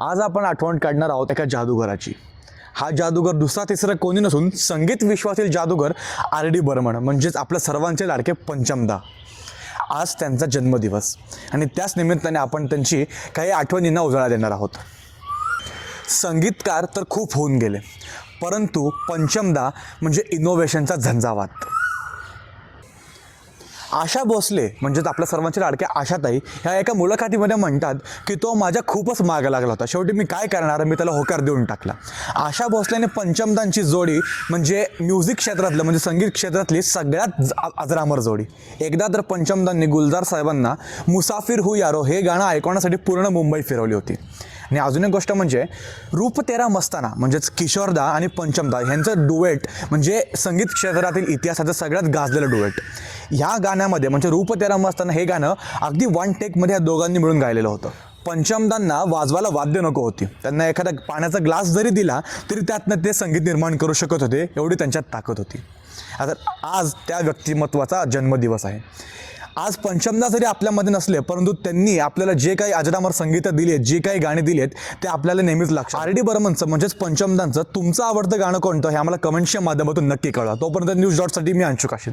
आज आपण आठवण काढणार आहोत एका जादूगराची. हा जादूगर दुसरा तिसरा कोणी नसून संगीत विश्वातील जादूगर आर डी बर्मन म्हणजेच आपल्या सर्वांचे लाडके पंचमदा. आज त्यांचा जन्मदिवस आणि त्याच निमित्ताने आपण त्यांची काही आठवणींना उजाळा देणार आहोत. संगीतकार तर खूप होऊन गेले परंतु पंचमदा म्हणजे इनोव्हेशनचा झंझावात. आशा भोसले म्हणजेच आपल्या सर्वांच्या लाडक्या आशाताई ह्या एका मुलाखतीमध्ये म्हणतात की तो माझ्या खूपच माग लागला होता. शेवटी मी काय करणार? मी त्याला होकार देऊन टाकला. आशा भोसलेने पंचमदांची जोडी म्हणजे म्युझिक क्षेत्रातलं म्हणजे संगीत क्षेत्रातली सगळ्यात अजरामर जोडी. एकदा तर पंचमदांनी गुलजार साहेबांना मुसाफिर हु यारो हे गाणं ऐकवण्यासाठी पूर्ण मुंबई फिरवली होती. आणि अजून एक गोष्ट म्हणजे रूप तेरा मस्ताना म्हणजेच किशोरदा आणि पंचमदा ह्यांचं डुएट म्हणजे संगीत क्षेत्रातील इतिहासाचं सगळ्यात गाजलेलं डुएट ह्या गाण्यामध्ये म्हणजे रूप तेरा असताना हे गाणं अगदी वन टेकमध्ये या दोघांनी मिळून गायलेलं होतं. पंचमदांना वाजवायला वाद्य नको होती. त्यांना एखादा पाण्याचा ग्लास जरी दिला तरी त्यातनं ते संगीत निर्माण करू शकत होते एवढी त्यांच्यात ताकद होती. आता आज त्या व्यक्तिमत्वाचा जन्मदिवस आहे. आज पंचमदा जरी आपल्यामध्ये नसले परंतु त्यांनी आपल्याला जे काही अजरामर संगीतं दिली आहेत जे काही गाणी दिली आहेत ते आपल्याला नेहमीच लक्षात. आर डी बर्मनचं म्हणजेच पंचमदांचं तुमचं आवडतं गाणं कोणतं हे आम्हाला कमेंट्सच्या माध्यमातून नक्की कळवा. तोपर्यंत न्यूज डॉटसाठी मी अंशुक असेल